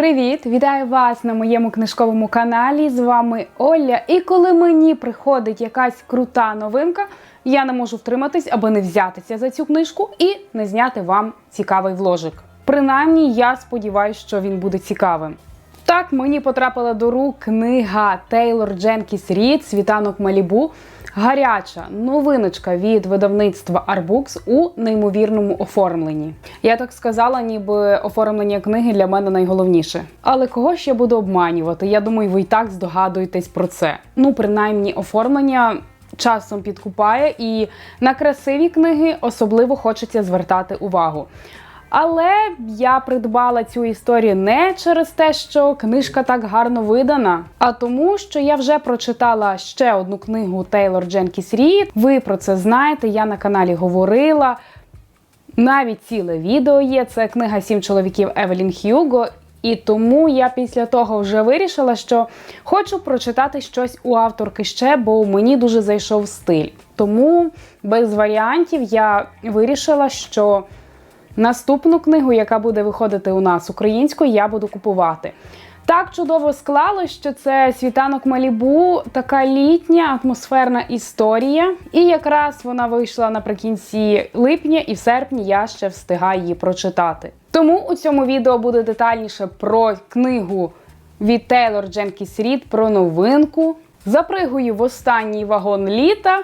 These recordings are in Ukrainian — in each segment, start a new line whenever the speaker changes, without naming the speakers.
Привіт! Вітаю вас на моєму книжковому каналі. З вами Оля. І коли мені приходить якась крута новинка, я не можу втриматись, аби не взятися за цю книжку і не зняти вам цікавий вложик. Принаймні, я сподіваюся, що він буде цікавим. Так, мені потрапила до рук книга Тейлор Дженкіс Рід Світанок Малібу. Гаряча новиночка від видавництва Арбукс у неймовірному оформленні. Я так сказала, ніби оформлення книги для мене найголовніше. Але кого ще буду обманювати? Я думаю, ви і так здогадуєтесь про це. Ну, принаймні, оформлення часом підкупає, і на красиві книги особливо хочеться звертати увагу. Але я придбала цю історію не через те, що книжка так гарно видана, а тому, що я вже прочитала ще одну книгу Тейлор Дженкіс Рід. Ви про це знаєте, я на каналі говорила. Навіть ціле відео є. Це книга Сім чоловіків Евелін Х'юго. І тому я після того вже вирішила, що хочу прочитати щось у авторки ще, бо мені дуже зайшов стиль. Тому без варіантів я вирішила, що наступну книгу, яка буде виходити у нас українською, я буду купувати. Так чудово склалось, що це світанок Малібу, така літня атмосферна історія. І якраз вона вийшла наприкінці липня, і в серпні я ще встигаю її прочитати. Тому у цьому відео буде детальніше про книгу від Тейлор Дженкіс Рід, про новинку. Запригую в останній вагон літа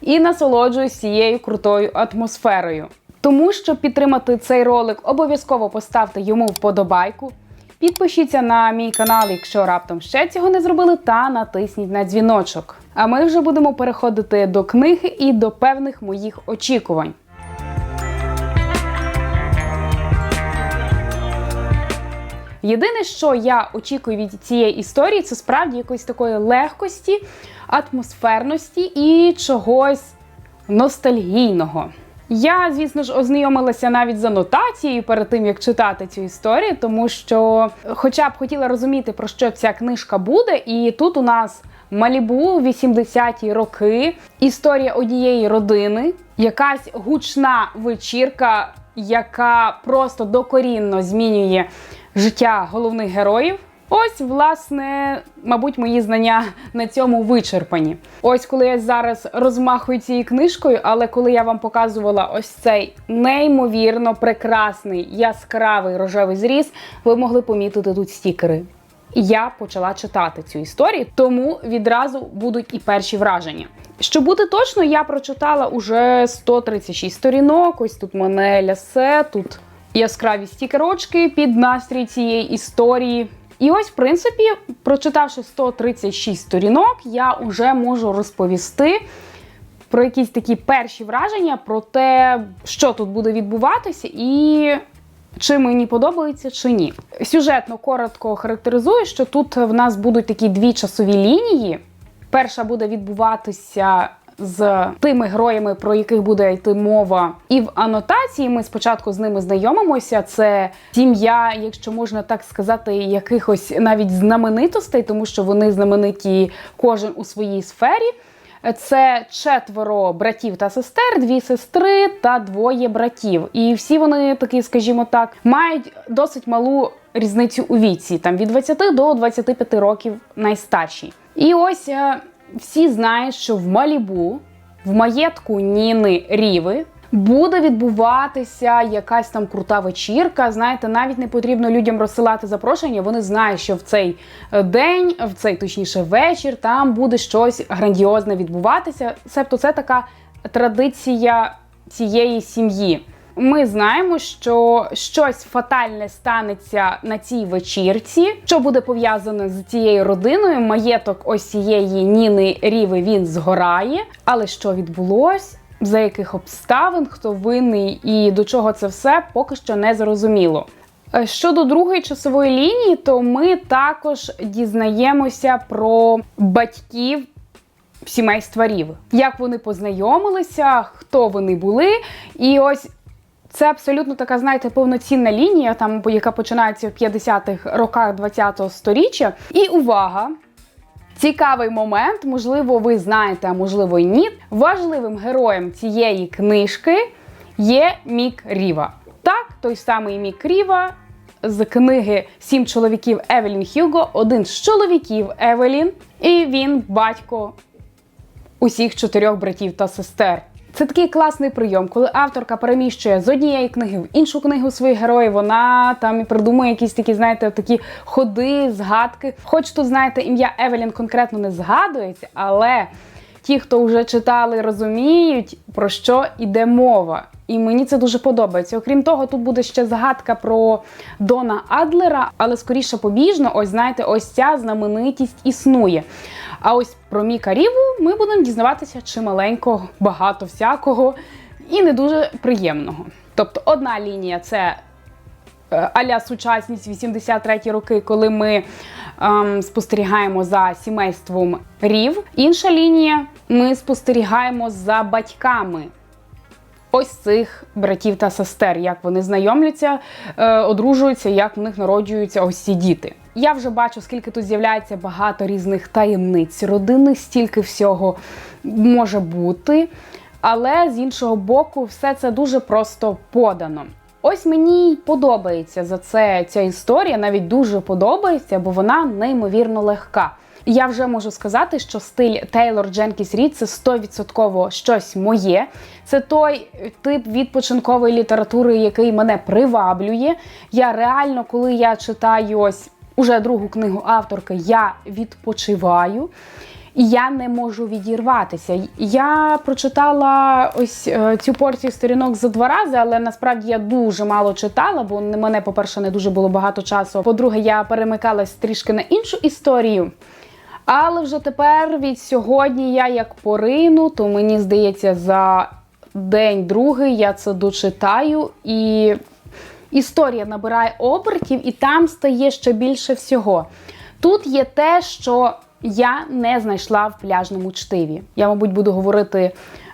і насолоджуюсь цією крутою атмосферою. Тому, щоб підтримати цей ролик, обов'язково поставте йому вподобайку. Підпишіться на мій канал, якщо раптом ще цього не зробили, та натисніть на дзвіночок. А ми вже будемо переходити до книги і до певних моїх очікувань. Єдине, що я очікую від цієї історії, це справді якоїсь такої легкості, атмосферності і чогось ностальгійного. Я, звісно ж, ознайомилася навіть з анотацією перед тим, як читати цю історію, тому що, хоча б хотіла розуміти, про що ця книжка буде, і тут у нас Малібу, 80-ті роки, історія однієї родини, якась гучна вечірка, яка просто докорінно змінює життя головних героїв. Ось, власне, мабуть, мої знання на цьому вичерпані. Ось коли я зараз розмахую цією книжкою, але коли я вам показувала ось цей неймовірно прекрасний яскравий рожевий зріз, ви могли помітити тут стікери. Я почала читати цю історію, тому відразу будуть і перші враження. Щоб бути точно, я прочитала уже 136 сторінок. Ось тут мене лясе, тут яскраві стікерочки під настрій цієї історії. І ось, в принципі, прочитавши 136 сторінок, я вже можу розповісти про якісь такі перші враження про те, що тут буде відбуватися, і чи мені подобається, чи ні. Сюжетно коротко характеризую, що тут в нас будуть такі дві часові лінії. Перша буде відбуватися з тими героями, про яких буде йти мова, і в анотації ми спочатку з ними знайомимося. Це сім'я, якщо можна так сказати, якихось навіть знаменитостей, тому що вони знамениті кожен у своїй сфері. Це четверо братів та сестер, дві сестри та двоє братів. І всі вони такі, скажімо так, мають досить малу різницю у віці, там від 20 до 25 років найстарші. І ось всі знають, що в Малібу, в маєтку Ніни Ріви, буде відбуватися якась там крута вечірка. Знаєте, навіть не потрібно людям розсилати запрошення. Вони знають, що в цей день, в цей точніше вечір, там буде щось грандіозне відбуватися. Себто це така традиція цієї сім'ї. Ми знаємо, що щось фатальне станеться на цій вечірці, що буде пов'язане з цією родиною. Маєток ось цієї Ніни Ріви він згорає. Але що відбулось? За яких обставин, хто винний і до чого це все поки що не зрозуміло. Щодо другої часової лінії, то ми також дізнаємося про батьків сімейства Рів, як вони познайомилися, хто вони були. І ось це абсолютно така, знаєте, повноцінна лінія, там яка починається в 50-х роках 20-го сторіччя. І увага! Цікавий момент, можливо, ви знаєте, а можливо і ні. Важливим героєм цієї книжки є Мік Ріва. Так, той самий Мік Ріва, з книги Сім чоловіків Евелін Хьюго, один з чоловіків Евелін, і він батько усіх чотирьох братів та сестер. Це такий класний прийом, коли авторка переміщує з однієї книги в іншу книгу своїх героїв. Вона там і придумує якісь такі, знаєте, такі ходи, згадки. Хоч тут, знаєте, ім'я Евелін конкретно не згадується, але ті, хто вже читали, розуміють, про що йде мова. І мені це дуже подобається. Окрім того, тут буде ще згадка про Дона Адлера, але скоріше побіжно, ось знаєте, ось ця знаменитість існує. А ось про Міка Ріву ми будемо дізнаватися чималенько, багато всякого і не дуже приємного. Тобто, одна лінія це е, аля сучасність 83 роки, коли ми ем, спостерігаємо за сімейством Рів. Інша лінія ми спостерігаємо за батьками. Ось цих братів та сестер, як вони знайомляться, е, одружуються, як в них народжуються ось ці діти. Я вже бачу, скільки тут з'являється багато різних таємниць родини, стільки всього може бути. Але з іншого боку, все це дуже просто подано. Ось мені подобається за це ця історія, навіть дуже подобається, бо вона неймовірно легка. Я вже можу сказати, що стиль Тейлор Дженкіс Рід це 100% щось моє. Це той тип відпочинкової літератури, який мене приваблює. Я реально, коли я читаю ось уже другу книгу авторки, я відпочиваю. І я не можу відірватися. Я прочитала ось е, цю порцію сторінок за два рази, але насправді я дуже мало читала, бо не- мене, по-перше, не дуже було багато часу. По-друге, я перемикалась трішки на іншу історію. Але вже тепер від сьогодні я як порину, то мені здається, за день другий я це дочитаю і історія набирає обертів, і там стає ще більше всього. Тут є те, що я не знайшла в пляжному чтиві. Я, мабуть, буду говорити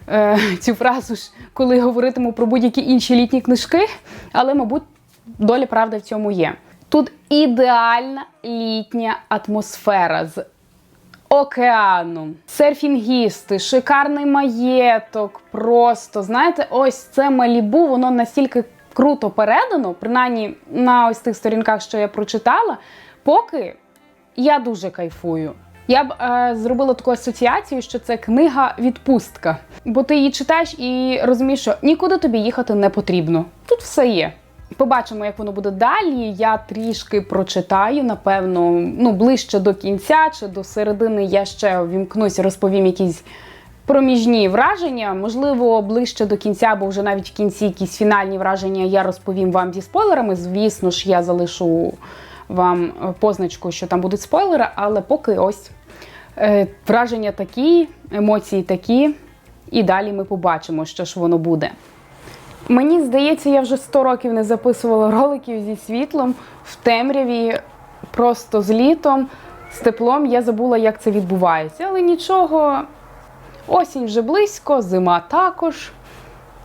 е, цю фразу коли говоритиму про будь-які інші літні книжки, але, мабуть, доля правди в цьому є. Тут ідеальна літня атмосфера з океану, серфінгісти, шикарний маєток. Просто знаєте, ось це Малібу, воно настільки круто передано, принаймні на ось тих сторінках, що я прочитала, поки я дуже кайфую. Я б е, зробила таку асоціацію, що це книга відпустка. Бо ти її читаєш і розумієш, що нікуди тобі їхати не потрібно. Тут все є. Побачимо, як воно буде далі. Я трішки прочитаю, напевно, ну ближче до кінця чи до середини я ще вімкнусь, розповім якісь проміжні враження. Можливо, ближче до кінця, бо вже навіть в кінці якісь фінальні враження я розповім вам зі спойлерами. Звісно ж, я залишу вам е, позначку, що там будуть спойлери, але поки ось е, враження такі, емоції такі, і далі ми побачимо, що ж воно буде. Мені здається, я вже 100 років не записувала роликів зі світлом в темряві, просто з літом, з теплом. Я забула, як це відбувається. Але нічого, осінь вже близько, зима також,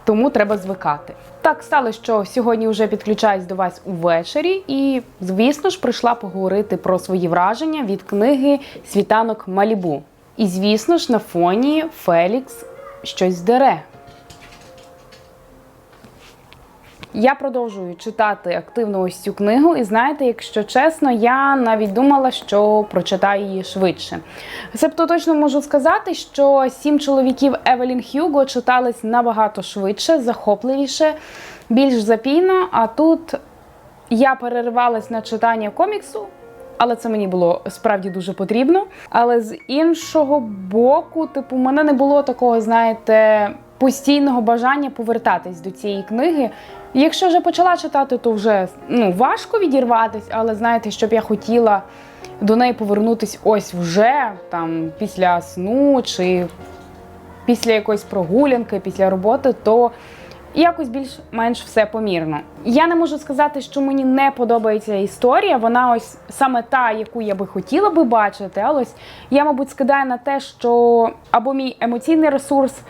тому треба звикати. Так стало, що сьогодні вже підключаюсь до вас увечері, і, звісно ж, прийшла поговорити про свої враження від книги Світанок Малібу. І, звісно ж, на фоні Фелікс щось дере. Я продовжую читати активно ось цю книгу, і знаєте, якщо чесно, я навіть думала, що прочитаю її швидше. Себто точно можу сказати, що сім чоловіків Евелін Хьюго читались набагато швидше, захопливіше, більш запійно. А тут я переривалась на читання коміксу. Але це мені було справді дуже потрібно. Але з іншого боку, типу, мене не було такого, знаєте, постійного бажання повертатись до цієї книги. Якщо вже почала читати, то вже ну, важко відірватись, але знаєте, щоб я хотіла до неї повернутись ось вже там після сну чи після якоїсь прогулянки, після роботи, то якось більш-менш все помірно. Я не можу сказати, що мені не подобається історія. Вона ось саме та, яку я би хотіла би бачити, але ось я, мабуть, скидаю на те, що або мій емоційний ресурс.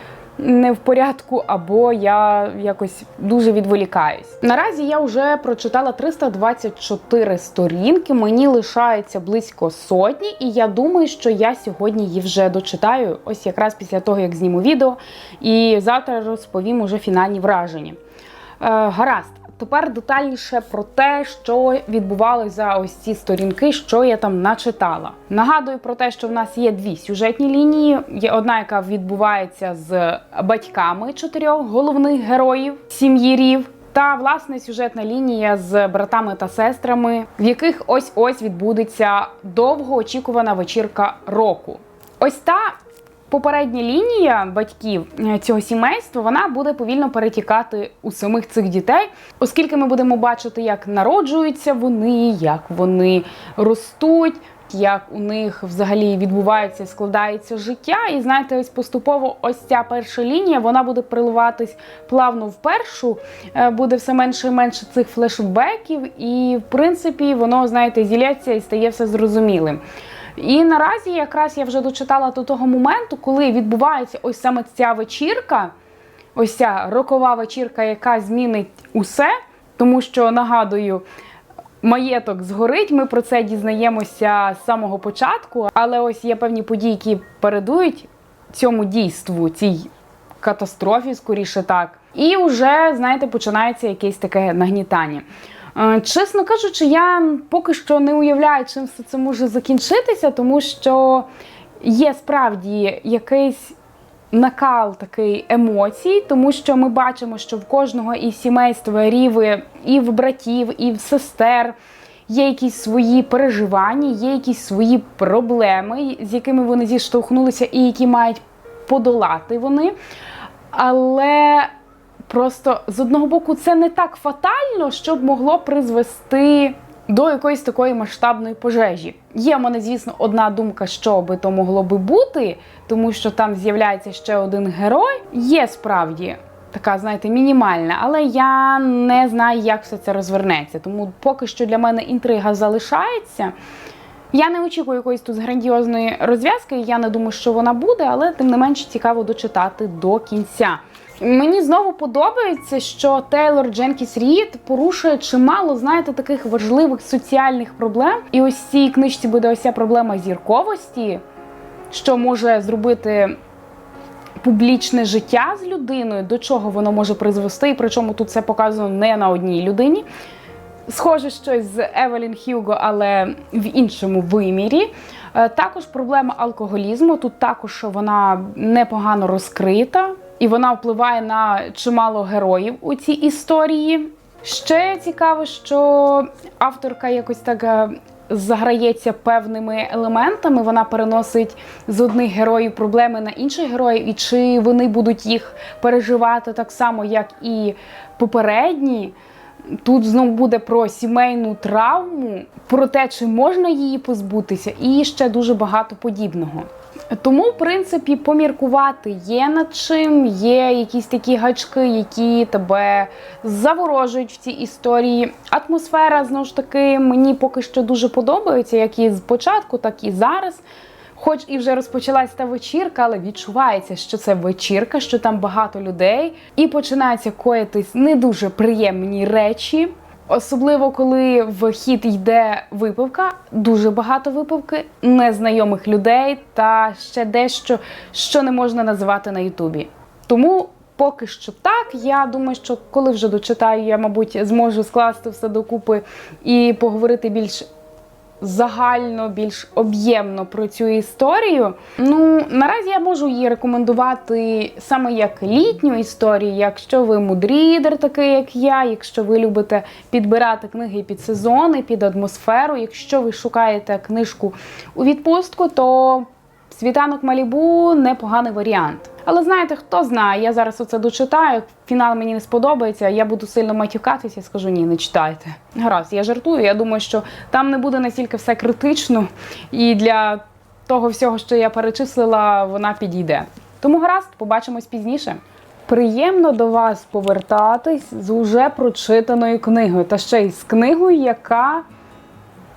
Не в порядку, або я якось дуже відволікаюсь. Наразі я вже прочитала 324 сторінки. Мені лишається близько сотні, і я думаю, що я сьогодні її вже дочитаю. Ось якраз після того, як зніму відео, і завтра розповім уже фінальні враження. Е, гаразд, тепер детальніше про те, що відбувалося за ось ці сторінки, що я там начитала. Нагадую про те, що в нас є дві сюжетні лінії. Є одна, яка відбувається з батьками чотирьох головних героїв сім'ї Рів. Та власне сюжетна лінія з братами та сестрами, в яких ось ось відбудеться довго очікувана вечірка року. Ось та попередня лінія батьків е, цього сімейства вона буде повільно перетікати у самих цих дітей, оскільки ми будемо бачити, як народжуються вони, як вони ростуть. Як у них взагалі відбувається, складається життя, і знаєте, ось поступово ось ця перша лінія вона буде приливатись плавно в першу, е, буде все менше і менше цих флешбеків, і в принципі воно знаєте зіляться і стає все зрозумілим. І наразі якраз я вже дочитала до того моменту, коли відбувається ось саме ця вечірка, ось ця рокова вечірка, яка змінить усе, тому що нагадую. Маєток згорить, ми про це дізнаємося з самого початку, але ось є певні події, які передують цьому дійству, цій катастрофі, скоріше так. І вже, знаєте, починається якесь таке нагнітання. Е, Чесно кажучи, я поки що не уявляю, чим все це може закінчитися, тому що є справді якийсь накал такий емоцій, тому що ми бачимо, що в кожного із сімейства ріви, і в братів, і в сестер є якісь свої переживання, є якісь свої проблеми, з якими вони зіштовхнулися, і які мають подолати вони. Але просто з одного боку це не так фатально, щоб могло призвести до якоїсь такої масштабної пожежі. Є в мене, звісно, одна думка, що би то могло би бути, тому що там з'являється ще один герой. Є справді така, знаєте, мінімальна, але я не знаю, як все це розвернеться. Тому поки що для мене інтрига залишається. Я не очікую якоїсь тут грандіозної розв'язки. Я не думаю, що вона буде, але тим не менш цікаво дочитати до кінця. Мені знову подобається, що Тейлор Дженкіс Рід порушує чимало, знаєте, таких важливих соціальних проблем. І ось в цій книжці буде ось ця проблема зірковості, що може зробити публічне життя з людиною, до чого воно може призвести, і причому тут це показано не на одній людині. Схоже щось з Евелін Хьюго, але в іншому вимірі. Е, Також проблема алкоголізму. Тут також вона непогано розкрита, і вона впливає на чимало героїв у цій історії. Ще цікаво, що авторка якось так е, заграється певними елементами. Вона переносить з одних героїв проблеми на інших героїв, і чи вони будуть їх переживати так само, як і попередні. Тут знову буде про сімейну травму, про те, чи можна її позбутися, і ще дуже багато подібного. Тому, в принципі, поміркувати є над чим, є якісь такі гачки, які тебе заворожують в цій історії. Атмосфера знову ж таки мені поки що дуже подобається, як і з початку, так і зараз. Хоч і вже розпочалась та вечірка, але відчувається, що це вечірка, що там багато людей, і починаються коїтись не дуже приємні речі. Особливо коли в хід йде випивка, дуже багато випивки, незнайомих людей та ще дещо, що не можна називати на Ютубі. Тому поки що так. Я думаю, що коли вже дочитаю, я, мабуть, зможу скласти все докупи і поговорити більш загально, більш об'ємно про цю історію. Ну, наразі я можу її рекомендувати саме як літню історію, якщо ви мудрідер, такий як я, якщо ви любите підбирати книги під сезони, під атмосферу. Якщо ви шукаєте книжку у відпустку, то Світанок Малібу непоганий варіант. Але знаєте, хто знає, я зараз оце дочитаю. Фінал мені не сподобається. Я буду сильно матюкатися і скажу ні, не читайте. Гаразд, я жартую. Я думаю, що там не буде настільки все критично, і для того всього, що я перечислила, вона підійде. Тому гаразд, побачимось пізніше. Приємно до вас повертатись з уже прочитаною книгою, та ще й з книгою, яка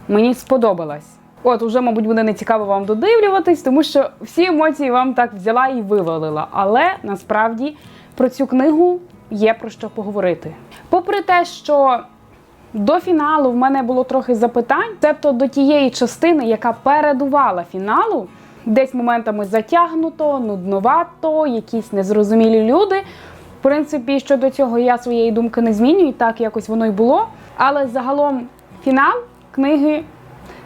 мені сподобалась. От, уже, мабуть, буде нецікаво вам додивлюватись, тому що всі емоції вам так взяла і вивалила. Але насправді про цю книгу є про що поговорити. Попри те, що до фіналу в мене було трохи запитань, тобто до тієї частини, яка передувала фіналу, десь моментами затягнуто, нудновато, якісь незрозумілі люди. В принципі, щодо цього я своєї думки не змінюю, так якось воно й було. Але загалом фінал книги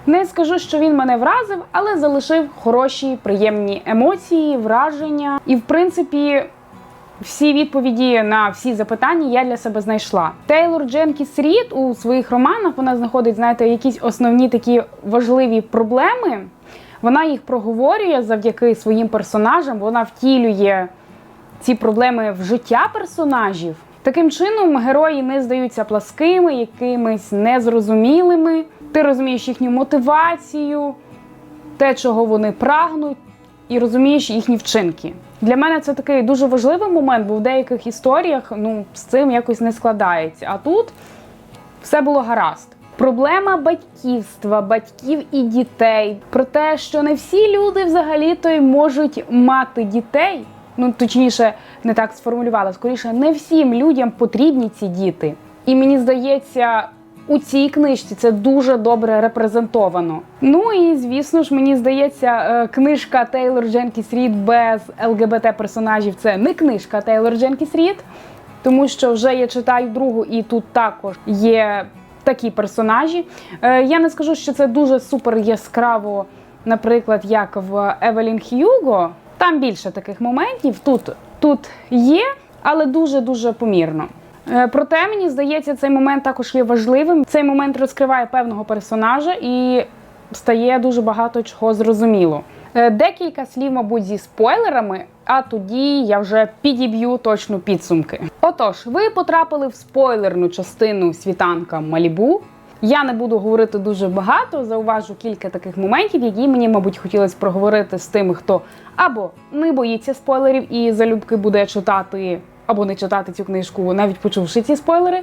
не скажу, що він мене вразив, але залишив хороші, приємні емоції, враження. І в принципі, всі відповіді на всі запитання я для себе знайшла. Тейлор Дженкіс Рід у своїх романах вона знаходить, знаєте, якісь основні такі важливі проблеми. Вона їх проговорює завдяки своїм персонажам. Вона втілює ці проблеми в життя персонажів. Таким чином, герої не здаються пласкими, якимись незрозумілими. Ти розумієш їхню мотивацію, те, чого вони прагнуть, і розумієш їхні вчинки. Для мене це такий дуже важливий момент, бо в деяких історіях ну, з цим якось не складається. А тут все було гаразд. Проблема батьківства, батьків і дітей. Про те, що не всі люди взагалі-то й можуть мати дітей. Ну, точніше, не так сформулювала. Скоріше, не всім людям потрібні ці діти. І мені здається, у цій книжці це дуже добре репрезентовано. Ну і звісно ж, мені здається, е, книжка Тейлор Дженкіс Рід без ЛГБТ персонажів це не книжка Тейлор Дженкіс Рід, тому що вже я читаю другу, і тут також є такі персонажі. Е, Я не скажу, що це дуже супер яскраво, наприклад, як в Евелін Х'юго. Там більше таких моментів. Тут, тут є, але дуже дуже помірно. Е, Проте мені здається, цей момент також є важливим. Цей момент розкриває певного персонажа і стає дуже багато чого зрозуміло. Е, Декілька слів, мабуть, зі спойлерами, а тоді я вже підіб'ю точно підсумки. Отож, ви потрапили в спойлерну частину світанка Малібу. Я не буду говорити дуже багато, зауважу кілька таких моментів, які мені, мабуть, хотілося проговорити з тими, хто або не боїться спойлерів і залюбки буде читати, або не читати цю книжку, навіть почувши ці спойлери,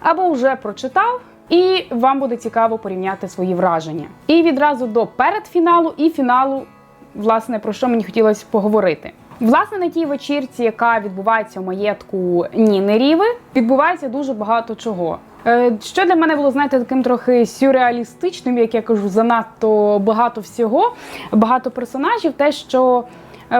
або вже прочитав. І вам буде цікаво порівняти свої враження. І відразу до передфіналу і фіналу, власне, про що мені хотілося поговорити. Власне, на тій вечірці, яка відбувається у маєтку Ніни Ріви, відбувається дуже багато чого. Е, Що для мене було, знаєте, таким трохи сюрреалістичним, як я кажу, занадто багато всього, багато персонажів. Те, що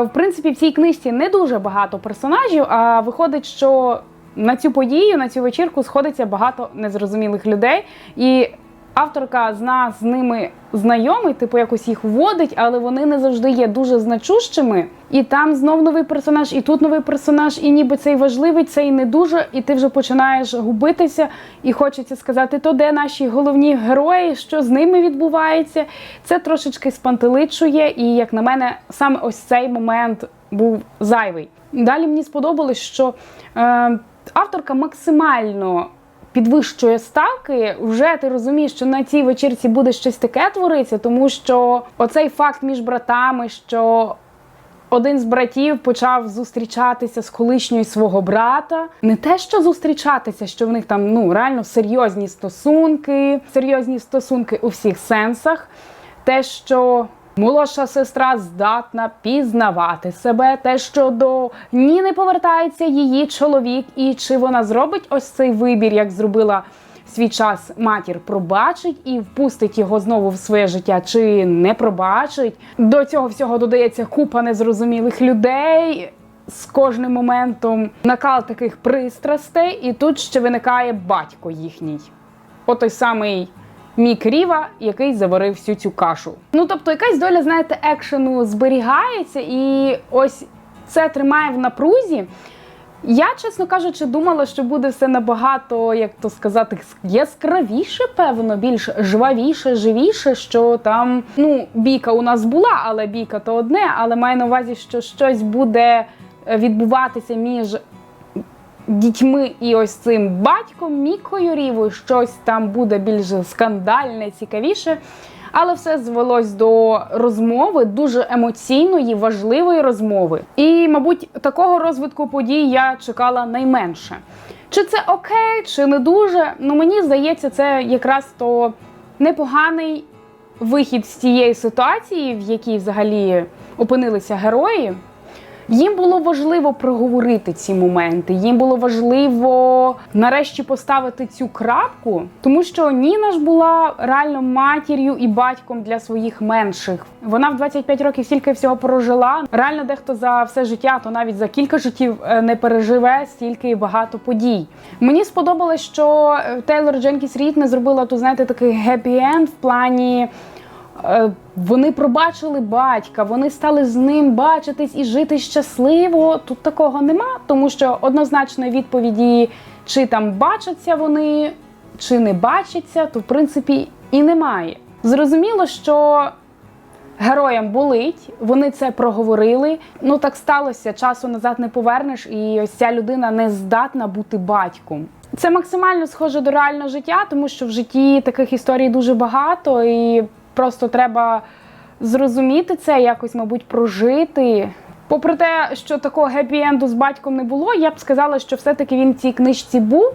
в принципі в цій книжці не дуже багато персонажів, а виходить, що на цю подію, на цю вечірку сходиться багато незрозумілих людей. І авторка з нас з ними знайомий, типу якось їх вводить, але вони не завжди є дуже значущими. І там знов новий персонаж, і тут новий персонаж, і ніби цей важливий, цей не дуже, і ти вже починаєш губитися, і хочеться сказати, то де наші головні герої, що з ними відбувається. Це трошечки спантеличує, і як на мене, саме ось цей момент був зайвий. Далі мені сподобалось, що е, авторка максимально підвищує ставки, вже ти розумієш, що на цій вечірці буде щось таке творитися, тому що оцей факт між братами, що один з братів почав зустрічатися з колишньою свого брата. Не те, що зустрічатися, що в них там ну реально серйозні стосунки, серйозні стосунки у всіх сенсах. Те, що молодша сестра здатна пізнавати себе, те, що до Ніни повертається її чоловік, і чи вона зробить ось цей вибір, як зробила свій час матір, пробачить і впустить його знову в своє життя, чи не пробачить. До цього всього додається купа незрозумілих людей. З кожним моментом накал таких пристрастей, і тут ще виникає батько їхній. От той самий Мік Ріва, який заварив всю цю кашу. Ну тобто, якась доля, знаєте, екшену зберігається, і ось це тримає в напрузі. Я, чесно кажучи, думала, що буде все набагато, як то сказати, яскравіше, певно, більш жвавіше, живіше. Що там ну бійка у нас була, але бійка то одне. Але маю на увазі, що щось буде е, відбуватися між дітьми і ось цим батьком Мікою Рівою, щось там буде більш скандальне, цікавіше. Але все звелось до розмови, дуже емоційної, важливої розмови. І, мабуть, такого розвитку подій я чекала найменше. Чи це окей, чи не дуже? Ну мені здається, це якраз то непоганий вихід з цієї ситуації, в якій взагалі опинилися герої. Їм було важливо проговорити ці моменти. Їм було важливо нарешті поставити цю крапку, тому що Ніна ж була реально матір'ю і батьком для своїх менших. Вона в 25 років стільки всього прожила. Реально, дехто за все життя, то навіть за кілька життів е, не переживе стільки багато подій. Мені сподобалось, що е, Тейлор Дженкіс Рід не зробила тут, знаєте, такий гепі-енд в плані. Е, Вони пробачили батька, вони стали з ним бачитись і жити щасливо. Тут такого нема, тому що однозначної відповіді, чи там бачаться вони, чи не бачаться, то в принципі і немає. Зрозуміло, що героям болить, вони це проговорили. Ну так сталося, часу назад не повернеш, і ось ця людина не здатна бути батьком. Це максимально схоже до реального життя, тому що в житті таких історій дуже багато, і просто треба зрозуміти це, якось, мабуть, прожити. Попри те, що такого гепі-енду з батьком не було, я б сказала, що все-таки він в цій книжці був,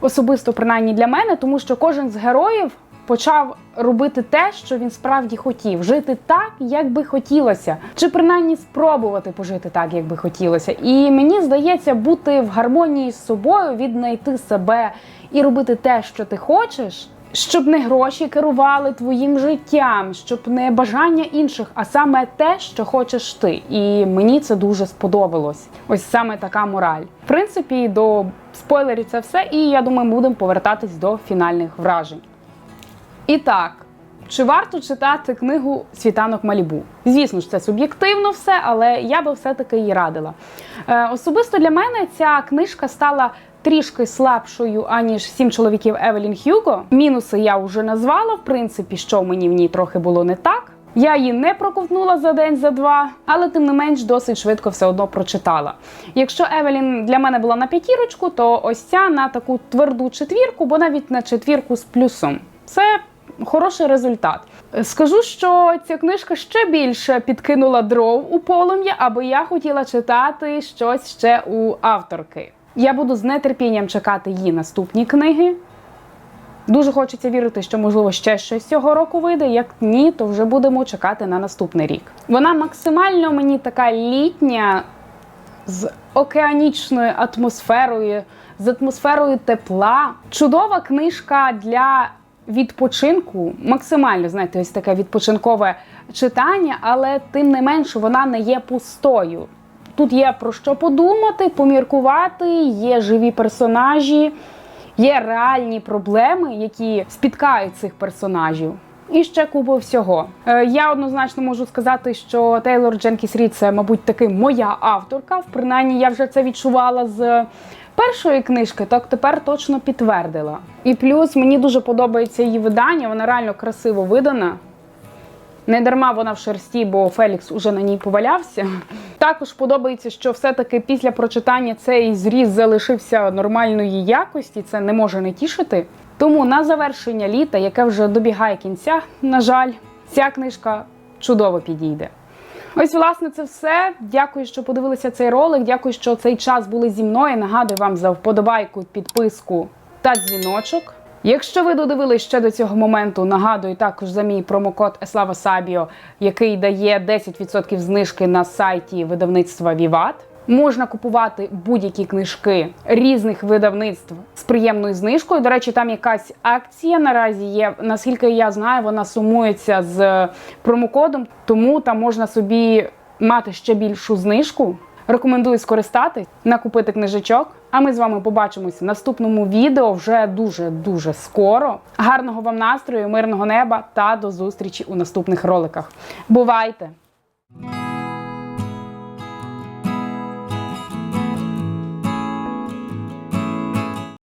особисто принаймні для мене, тому що кожен з героїв почав робити те, що він справді хотів, жити так, як би хотілося, чи принаймні спробувати пожити так, як би хотілося. І мені здається, бути в гармонії з собою, віднайти себе і робити те, що ти хочеш. Щоб не гроші керували твоїм життям, щоб не бажання інших, а саме те, що хочеш ти. І мені це дуже сподобалось. Ось саме така мораль. В принципі, до спойлерів це все, і я думаю, будемо повертатись до фінальних вражень. І так, чи варто читати книгу Світанок Малібу? Звісно ж, це суб'єктивно все, але я би все-таки її радила. Е, особисто для мене ця книжка стала трішки слабшою, аніж сім чоловіків Евелін Х'юго. Мінуси я вже назвала, в принципі, що мені в ній трохи було не так. Я її не проковтнула за день, за два, але тим не менш досить швидко все одно прочитала. Якщо Евелін для мене була на п'ятірочку, то ось ця на таку тверду четвірку, бо навіть на четвірку з плюсом. Це хороший результат. Скажу, що ця книжка ще більше підкинула дров у полум'я, аби я хотіла читати щось ще у авторки. Я буду з нетерпінням чекати її наступні книги. Дуже хочеться вірити, що можливо ще щось цього року вийде. Як ні, то вже будемо чекати на наступний рік. Вона максимально мені така літня з океанічною атмосферою, з атмосферою тепла. Чудова книжка для відпочинку. Максимально, знаєте, ось таке відпочинкове читання, але тим не менше вона не є пустою. Тут є про що подумати, поміркувати, є живі персонажі, є реальні проблеми, які спіткають цих персонажів. І ще купа всього. Е, Я однозначно можу сказати, що Тейлор Дженкіс Рід це, мабуть, таки моя авторка. Принаймні, я вже це відчувала з першої книжки, так тепер точно підтвердила. І плюс мені дуже подобається її видання, вона реально красиво видана. Не дарма вона в шерсті, бо Фелікс уже на ній повалявся. Також подобається, що все-таки після прочитання цей зріз залишився нормальної якості. Це не може не тішити. Тому на завершення літа, яке вже добігає кінця, на жаль, ця книжка чудово підійде. Ось, власне, це все. Дякую, що подивилися цей ролик. Дякую, що цей час були зі мною. Нагадую вам за вподобайку, підписку та дзвіночок. Якщо ви додивились ще до цього моменту, нагадую також за мій промокод Еслава Сабіо, який дає 10% знижки на сайті видавництва Віват. Можна купувати будь-які книжки різних видавництв з приємною знижкою. До речі, там якась акція наразі є. Наскільки я знаю, вона сумується з промокодом, тому там можна собі мати ще більшу знижку. Рекомендую скористатись, накупити книжечок. А ми з вами побачимося в наступному відео вже дуже дуже скоро. Гарного вам настрою, мирного неба та до зустрічі у наступних роликах. Бувайте!